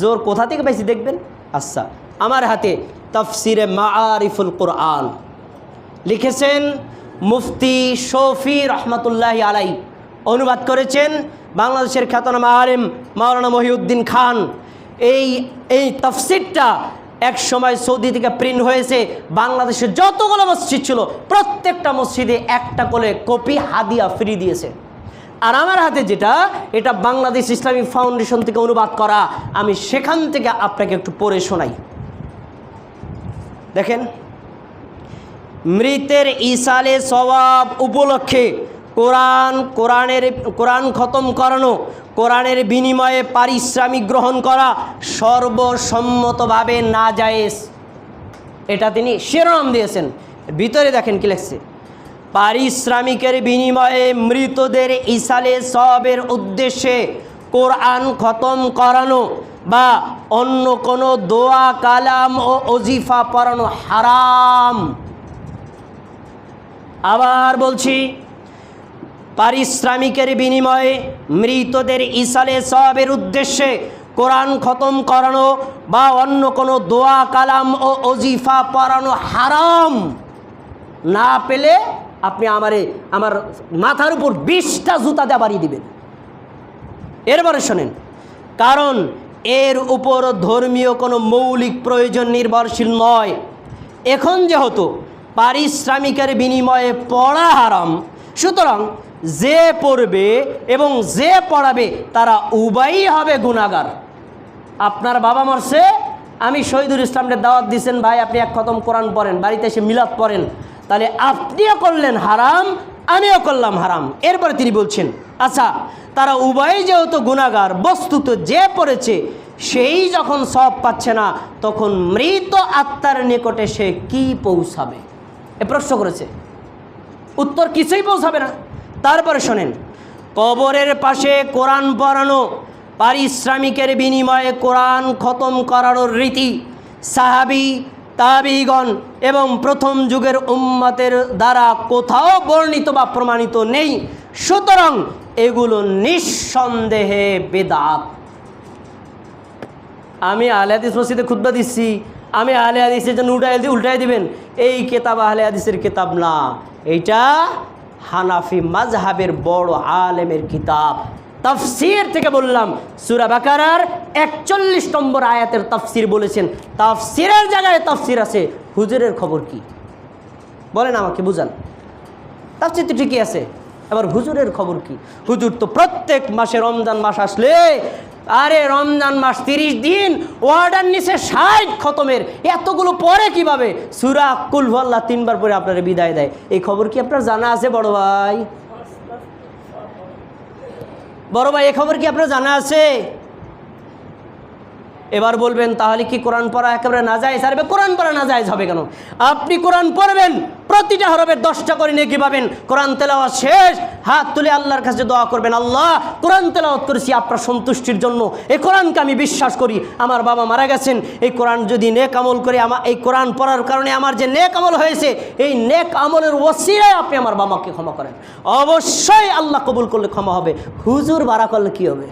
জোর কোথা থেকে পাইছি দেখবেন? আচ্ছা আমার হাতে তফসিরে মা মারিফুল কোরআন। লিখেছেন মুফতি শফি রহমতুল্লাহ আলাই অনুবাদ করেছেন বাংলাদেশের খ্যাতনামা আলেম মাওলানা মহিউদ্দিন খান। এই এই তফসিরটা এক সময় সৌদি থেকে প্রিন্ট হয়েছে। বাংলাদেশের যতগুলো মসজিদ ছিল, প্রত্যেকটা মসজিদে একটা করে কপি হাদিয়া ফ্রি দিয়েছে। আর আমার হাতে যেটা, এটা বাংলাদেশ ইসলামিক ফাউন্ডেশন থেকে অনুবাদ করা। আমি সেখান থেকে আপনাকে একটু পড়ে শোনাই। দেখেন, মৃতের ইসালে সবাব উপলক্ষে কোরআন, কোরআনের, কোরআন খতম করানো, কোরআনের বিনিময়ে পারিশ্রমিক গ্রহণ করা সর্বসম্মতভাবে না জায়েজ এটা তিনি শিরোনাম দিয়েছেন। ভিতরে দেখেন কি লেখছে। পারিশ্রমিকের বিনিময়ে মৃতদের ইসালে সবের উদ্দেশ্যে কোরআন খতম করানো বা অন্য কোনো দোয়া, কালাম ও অজিফা পড়ানো হারাম। আবার বলছি, পারিশ্রমিকের বিনিময়ে মৃতদের ইসালে সবের উদ্দেশ্যে কোরআন খতম করানো বা অন্য কোনো দোয়া, কালাম ও অজিফা পড়ানো হারাম। না পেলে আপনি আমারে, আমার মাথার উপর বিশটা জুতা দিয়ে বাড়িয়ে দিবেন। এরপরে শোনেন, কারণ এর উপর ধর্মীয় কোনো মৌলিক প্রয়োজন নির্ভরশীল নয়। এখন যেহেতু পারিশ্রমিকের বিনিময়ে পড়া হারাম, সুতরাং যে পড়বে এবং যে পড়াবে তারা উভয়ই হবে গুণাগার। আপনার বাবা মরছে, আমি শহীদুল ইসলামকে দাওয়াত দিয়েছেন ভাই আপনি এক খতম কোরআন পড়েন, বাড়িতে এসে মিলাদ পড়েন। তাহলে আপনিও করলেন হারাম, আমিও করলাম হারাম। এরপরে তিনি বলছেন আচ্ছা তারা উভয়ই যেহেতু গুণাগার বস্তুত যে পড়েছে, সেই যখন সব পাচ্ছে না, তখন মৃত আত্মার নিকটে সে কি পৌঁছাবে? এ প্রশ্ন করেছে। উত্তর কিছুই পৌঁছাবে না। তারপরে শোনেন, কবরের পাশে কোরআন পড়ানো, পারিশ্রমিকের বিনিময়ে কোরআন খতম করানোর রীতি, সাহাবি তাবিগণ এবং প্রথম যুগের উম্মতের দ্বারা কোথাও বর্ণিত বা প্রমাণিত নেই। সুতরাং এগুলো নিঃসন্দেহে বেদাত। আমি আহলে মসজিদে খুদ্া দিচ্ছি। আমি আহলে হাদিসের জন্য উল্টাই দিয়ে উল্টাই দিবেন। এই কেতাব আহলে হাদিসের কেতাব না। এইটা হানাফি মাজহাবের বড় আলেমের কিতাব। তাফসির থেকে বললাম, সুরা বাকারার একচল্লিশ নম্বর আয়াতের তাফসির বলেছেন। তাফসিরের জায়গায় তাফসির আছে, হুজুরের খবর কি? বলেন আমাকে, বুঝান। তাফসির তো ঠিকই আছে, এবার হুজুরের খবর কি? হুজুর তো প্রত্যেক মাসে রমজান মাস আসলে, আরে রমজান মাস তিরিশ দিন, ওয়ার্ডার নিচে ষাট খতমের, এতগুলো পরে কীভাবে? সুরা কুলভল্লা তিনবার পরে আপনারা বিদায় দেয়। এই খবর কি আপনার জানা আছে, বড় ভাই? বড় ভাই, এ খবর কি আপনার জানা আছে? এবার বলবেন, তাহলে কি কোরআন পড়া একেবারে না যায় সারবে কোরআন পড়া না যায় হবে কেন? আপনি কোরআন পড়বেন। প্রতিটা হরফের দশটা করে নেকি পাবেন? কোরআন তেলাওয়াত শেষ। হাত তুলে আল্লাহর কাছে দোয়া করবেন, আল্লাহ, কোরআন তেলাওয়াত করেছি আপনার সন্তুষ্টির জন্য। এই কোরআনকে আমি বিশ্বাস করি। আমার বাবা মারা গেছেন। এই কোরআন যদি নেক আমল করে আমার এই কোরআন পড়ার কারণে আমার যে নেক আমল হয়েছে, এই নেক আমলের ওসিরায় আপনি আমার বাবাকে ক্ষমা করেন। অবশ্যই আল্লাহ কবুল করলে ক্ষমা হবে। হুজুর বাড়া করলে কী হবে?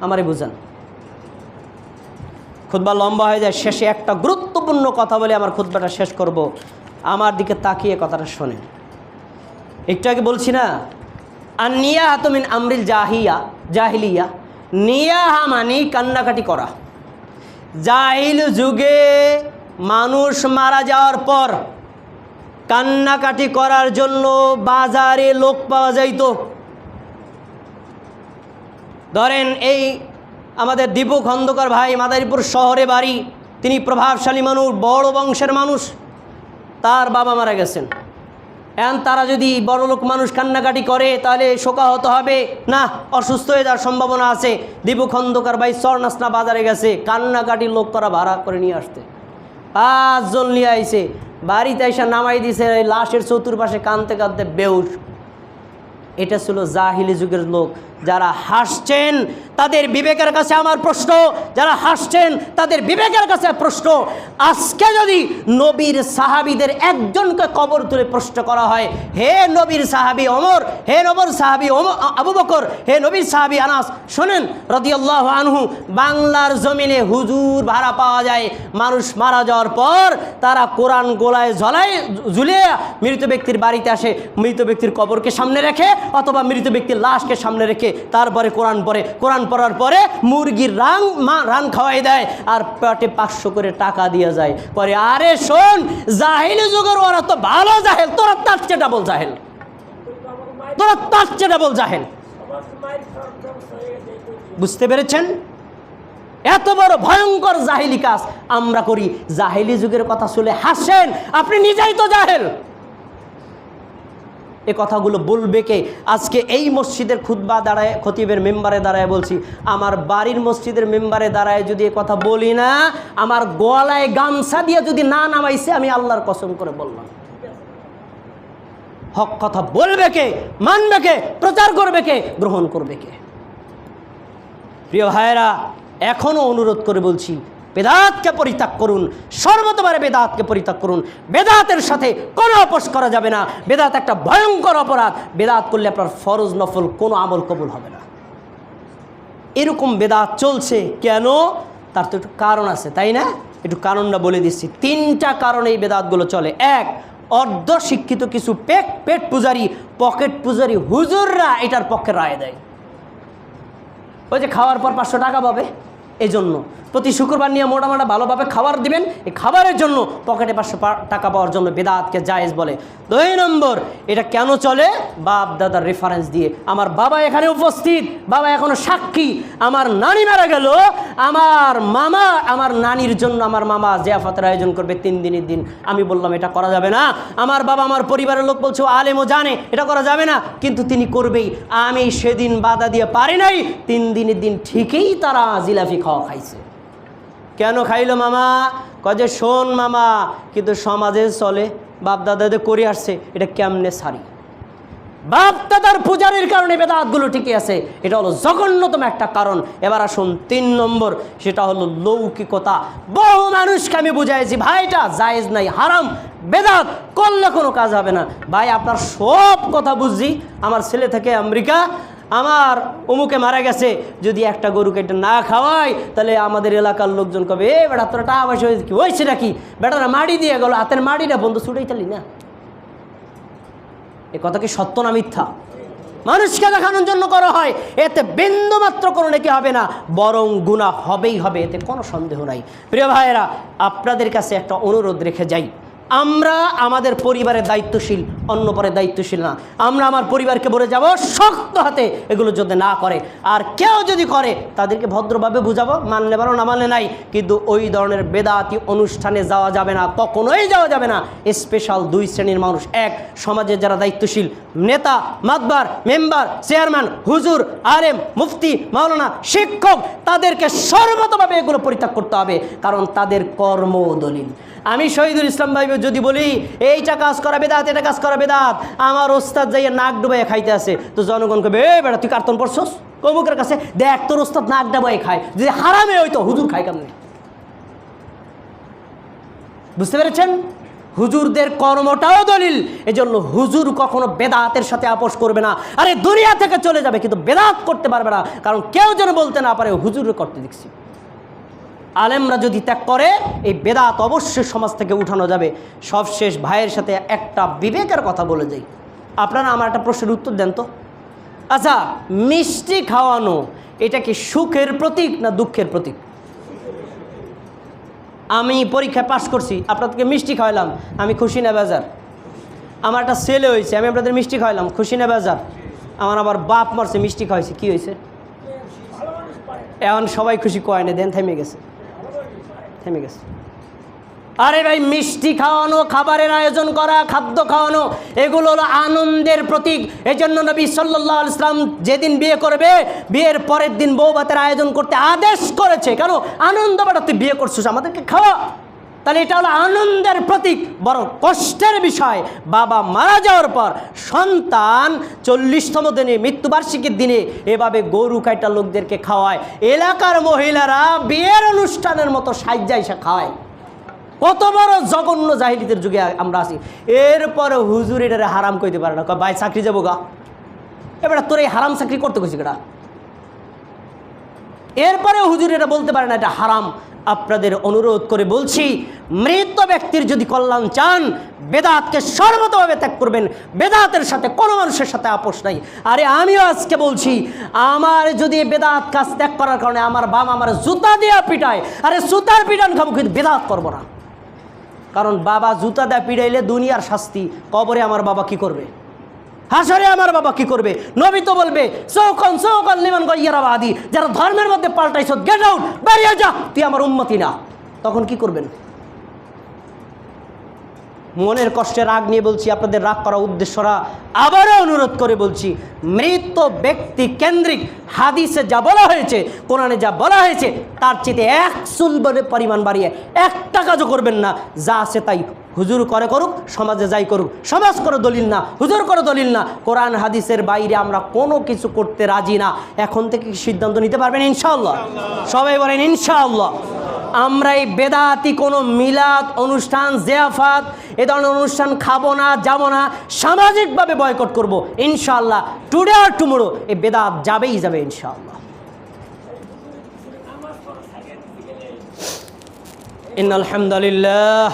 আমারে বুঝান। খুদ্া লম্বা হয়ে যায়। শেষে একটা গুরুত্বপূর্ণ কথা বলে আমার খুদ্বাটা শেষ করব। আমার দিকে তাকিয়ে কথাটা শোনেন একটু আগে বলছি না আর নিয়া হাতমিন আমরিল জাহিয়া, জাহিলিয়া। নিয়াহা মানি কান্নাকাটি করা। জাহিল যুগে মানুষ মারা যাওয়ার পর কান্নাকাটি করার জন্য বাজারে লোক পাওয়া যাইতো। ধরেন এই আমাদের দীপু খন্দকার ভাই মাদারীপুর শহরে বাড়ি, তিনি প্রভাবশালী মানুষ, বড় বংশের মানুষ। তার বাবা মারা গেছেন। এখন তারা যদি বড়লোক মানুষ কান্নাকাটি করে, তাহলে শোকাহত হবে। না, অসুস্থ হয়ে যাওয়ার সম্ভাবনা আছে। দীপু খন্দকার ভাই স্বর্ণাসনা বাজারে গেছে। কান্নাকাটি লোক তারা ভাড়া করে নিয়ে আসতে পাঁচজন নিয়ে আইছে। বাড়িতে এসে নামাই দিছে লাশের চতুর্পাশে কানতে কাঁদতে বেউস। এটা ছিল জাহিলি যুগের লোক। যারা হাসছেন, তাদের বিবেকের কাছে আমার প্রশ্ন, যারা হাসছেন, তাদের বিবেকের কাছে প্রশ্ন, আজকে যদি নবীর সাহাবিদের একজনকে কবর তুলে প্রশ্ন করা হয়, হে নবীর সাহাবি অমর হে নবর সাহাবি আবু বকর, হে নবীর সাহাবি আনাস, শোনেন, রদিয়াল্লাহ আনহু, বাংলার জমিনে হুজুর ভাড়া পাওয়া যায়, মানুষ মারা যাওয়ার পর তারা কোরআন গোলায় ঝলায় ঝুলিয়ে মৃত ব্যক্তির বাড়িতে আসে, মৃত ব্যক্তির কবরকে সামনে রেখে, অথবা মৃত ব্যক্তির লাশকে সামনে রেখে তারপরে কোরআন পড়ে কোরআন পড়ার পরে মুরগির রাং মা রান খাওয়াই দেয় আর পেটে পাঁচশো করে টাকা দিয়ে যায়। পরে, আরে শোন, জাহিলি যুগের ওরা তো ভালো জাহেল। তোরা তার চেয়ে ডাবল জাহেল। তোরা তার চেয়ে ডাবল জাহেল। বুঝতে পেরেছেন? এত বড় ভয়ঙ্কর জাহিলি কাজ আমরা করি। জাহিলি যুগের কথা শুনে হাসেন, আপনি নিজেই তো জাহেল। এ কথাগুলো বলবে কে? আজকে এই মসজিদের খুতবা দাঁড়ায়, খতিবের মেম্বারে দাঁড়ায় বলছি, আমার বাড়ির মসজিদের মেম্বারে দাঁড়ায় যদি এ কথা বলি না, আমার গলায় গামছা দিয়ে যদি না নামাইছে, আমি আল্লাহর কসম করে বললাম। হক কথা বলবে কে? মানবে কে? প্রচার করবে কে? গ্রহণ করবে কে? প্রিয় ভাইয়েরা এখনও অনুরোধ করে বলছি বেদাতকে পরিত্যাগ করুন, সর্বতবারে বেদাতকে পরিত্যাগ করুন। বেদাতের সাথে কোনো আপোষ করা যাবে না। বেদাত একটা ভয়ঙ্কর অপরাধ। বেদাত করলে আপনার ফরজ নফল কোনো আমল কবুল হবে না। এরকম বেদাত চলছে কেন? তার তো একটু কারণ আছে, তাই না? একটু কারণটা বলে দিচ্ছি। তিনটা কারণে এই বেদাতগুলো চলে। এক অর্ধ শিক্ষিত কিছু পেট পেট পূজারি, পকেট পূজারি হুজুররা এটার পক্ষে রায় দেয়। ওই যে খাওয়ার পর পাঁচশো টাকা পাবে। এই জন্য প্রতি শুক্রবার নিয়ে মোটামোটা ভালোভাবে খাবার দিবেন। এই খাবারের জন্য পকেটে পাঁচশো টাকা পাওয়ার জন্য বেদাতকে জায়েজ বলে। দুই নম্বর, এটা কেন চলে? বাপ দাদার রেফারেন্স দিয়ে। আমার বাবা এখানে উপস্থিত। বাবা এখনও সাক্ষী। আমার নানি মারা গেল। আমার মামা, আমার নানির জন্য আমার মামা জিয়াফতের আয়োজন করবে তিন দিনের দিন। আমি বললাম, এটা করা যাবে না। আমার বাবা, আমার পরিবারের লোক বলছে আলেমও জানে, এটা করা যাবে না। কিন্তু তিনি করবেই। আমি সেদিন বাধা দিয়ে পারি নাই। তিন দিনের দিন ঠিকই তারা জিলাপি খাওয়া খাইছে। কেন খাইলো মামা? কয়ে শোন মামা, কিন্তু সমাজে চলে বাপ দাদাদের করে আসছে, এটা কেমনে সারি? বাপ দাদার পূজারির কারণে বেদাতগুলো ঠিকই আছে, এটা হলো জঘন্যতম একটা কারণ। এবার আসুন, তিন নম্বর, সেটা হলো লৌকিকতা। বহু মানুষকে আমি বুঝাইছি ভাইটা জায়েজ নাই, হারাম, বেদাত, করলে কোনো কাজ হবে না। ভাই, আপনার সব কথা বুঝছি, আমার ছেলে থেকে আমেরিকা আমার অমুকে মারা গেছে, যদি একটা গরুকে এটা না খাওয়াই, তাহলে আমাদের এলাকার লোকজন কবে, এ বেটা, তোরা টাকা পয়সা হয়েছে কি? হয়েছে নাকি? বেটারা মাড়ি দিয়ে গেল, হাতের মাড়িটা বন্ধু ছুটেই তালি না। এ কথা কি সত্য না মিথ্যা? মানুষকে দেখানোর জন্য করা হয়, এতে বিন্দু মাত্র কোনো নাকি হবে না, বরং গুণা হবেই হবে, এতে কোনো সন্দেহ নাই। প্রিয় ভাইয়েরা, আপনাদের কাছে একটা অনুরোধ রেখে যাই। আমরা আমাদের পরিবারের দায়িত্বশীল, অন্য পরে দায়িত্বশীল না। আমরা আমার পরিবারকে বলে যাব, শক্ত হাতে এগুলো যদি না করে, আর কেউ যদি করে, তাদেরকে ভদ্রভাবে বুঝাবো, মানলে পারো না মানলে নাই। কিন্তু ওই ধরনের বেদাতি অনুষ্ঠানে যাওয়া যাবে না, কখনোই যাওয়া যাবে না। স্পেশাল দুই শ্রেণির মানুষ এক, সমাজের যারা দায়িত্বশীল, নেতা, মাতবার, মেম্বার, চেয়ারম্যান, হুজুর, আলেম, মুফতি, মাওলানা, শিক্ষক, তাদেরকে সর্বতভাবে এগুলো পরিত্যাগ করতে হবে, কারণ তাদের কর্ম দলিল আমি শহীদুল ইসলাম ভাই যদি বলি এইটা কাজ করা বেদাত, এটা কাজ করা বেদাত। আমার ওস্তাদ যাইয়া নাক ডুবাইয়া খাইতে আছে তো জনগণ কবে এ তুই কার্তন পড়ছস? কমুকের কাছে, দেখ, তোর ওস্তাদ নাক ডাবাই খায়। যদি হারামে হইতো, হুজুর খায় কেমনি? বুঝতে পেরেছেন? হুজুরদের কর্মটাও দলিল। এজন্য হুজুর কখনো বেদাতের সাথে আপোষ করবে না। আরে, দুনিয়া থেকে চলে যাবে, কিন্তু বেদাত করতে পারবে না। কারণ কেউ যেন বলতে না পারে, হুজুর করতে দেখছি আলেমরা যদি ত্যাগ করে, এই বেদাত অবশ্যই সমাজ থেকে উঠানো যাবে। সবশেষ ভাইয়ের সাথে একটা বিবেকের কথা বলে যাই। আপনারা আমার একটা প্রশ্নের উত্তর দেন তো। আচ্ছা মিষ্টি খাওয়ানো, এটা কি সুখের প্রতীক না দুঃখের প্রতীক? আমি পরীক্ষায় পাশ করছি, আপনাদেরকে মিষ্টি খাওয়ালাম আমি খুশি না বেজার। আমার একটা ছেলে হয়েছে, আমি আপনাদের মিষ্টি খাওয়ালাম খুশি না বেজার। আমার আবার বাপ মারছে, মিষ্টি খাওয়াইছে, কি হয়েছে? এখন সবাই খুশি কয় না, দেন থেমে গেছে। থেমে গেছে। আরে ভাই, মিষ্টি খাওয়ানো, খাবারের আয়োজন করা, খাদ্য খাওয়ানো, এগুলো হলো আনন্দের প্রতীক। এই জন্য নবী সাল্লাহ ইসলাম যেদিন বিয়ে করবে, বিয়ের পরের দিন বউ ভাতের আয়োজন করতে আদেশ করেছে। কেন? আনন্দ বাড়াতে বিয়ে করছিস, আমাদেরকে খাওয়া। তাহলে এটা হলো আনন্দের প্রতীক, বড় কষ্টের বিষয়। বাবা মারা যাওয়ার পর সন্তান চল্লিশতম দিনে মৃত্যুবার্ষিকীর দিনে এভাবে গরু কাইটা লোকদেরকে খাওয়ায়। এলাকার মহিলারা বিয়ের অনুষ্ঠানের মতো সাজ্জা এসে খাওয়ায়। কত বড় জঘন্য জাহিলিদের যুগে আমরা আছি। এরপরে হুজুর এটারে হারাম কইতে পারে না। ভাই, চাকরি যাব গা। এবার তোর এই হারাম চাকরি করতে গেছি কেটা এরপরে হুজুর এটা বলতে পারে না, এটা হারাম। আপনাদের অনুরোধ করে বলছি, মৃত ব্যক্তির যদি কল্যাণ চান, বেদাতকে সর্বতভাবে ত্যাগ করবেন। বেদাতের সাথে কোনো মানুষের সাথে আপোষ নাই। আরে আমিও আজকে বলছি, আমার যদি বেদাত কাজ ত্যাগ করার কারণে আমার বাবা আমার জুতা দেওয়া পিটায়, আরে জুতার পিটান খাব, কিন্তু বেদাত করব না। কারণ বাবা জুতা দেয়া পিড়াইলে দুনিয়ার শাস্তি, কবরে আমার বাবা কি করবে? হাসরে আমার বাবা কি করবে? নবী তো বলবে চৌকন চৌকন লিমান ইয়ারাবাদি যারা ধর্মের মধ্যে পাল্টাইছ গেট আউট বেরিয়ে যা, তুই আমার উন্মতি না। তখন কি করবেন? মনের কষ্টে রাগ নিয়ে বলছি, আপনাদের রাগ করা উদ্দেশ্যরা আবারও অনুরোধ করে বলছি, মৃত ব্যক্তি কেন্দ্রিক হাদিসে যা বলা হয়েছে, কোরআনে যা বলা হয়েছে, তার চেয়ে এক চুল পরিমাণ বাড়িয়ে একটা কাজও করবেন না, যা আছে তাই হুজুর করে করুক, সমাজে যাই করুক। সমাজ করে দলিল না, হুজুর করে দলিল না। কোরআন, হাদিসের বাইরে আমরা কোনো কিছু করতে রাজি না। এখন থেকে সিদ্ধান্ত নিতে পারবেন? ইনশাআল্লাহ। সবাই বলেন, ইনশাআল্লাহ। আমরা এই বেদাতি কোনো মিলাদ, অনুষ্ঠান, জিয়াফাত, এ ধরনের অনুষ্ঠান খাব না, যাব না, সামাজিকভাবে বয়কট করব। ইনশাআল্লাহ টুডে আর টুমোরো এই বেদাত যাবেই যাবে, ইনশাআল্লাহ। ইন আলহামদুলিল্লাহ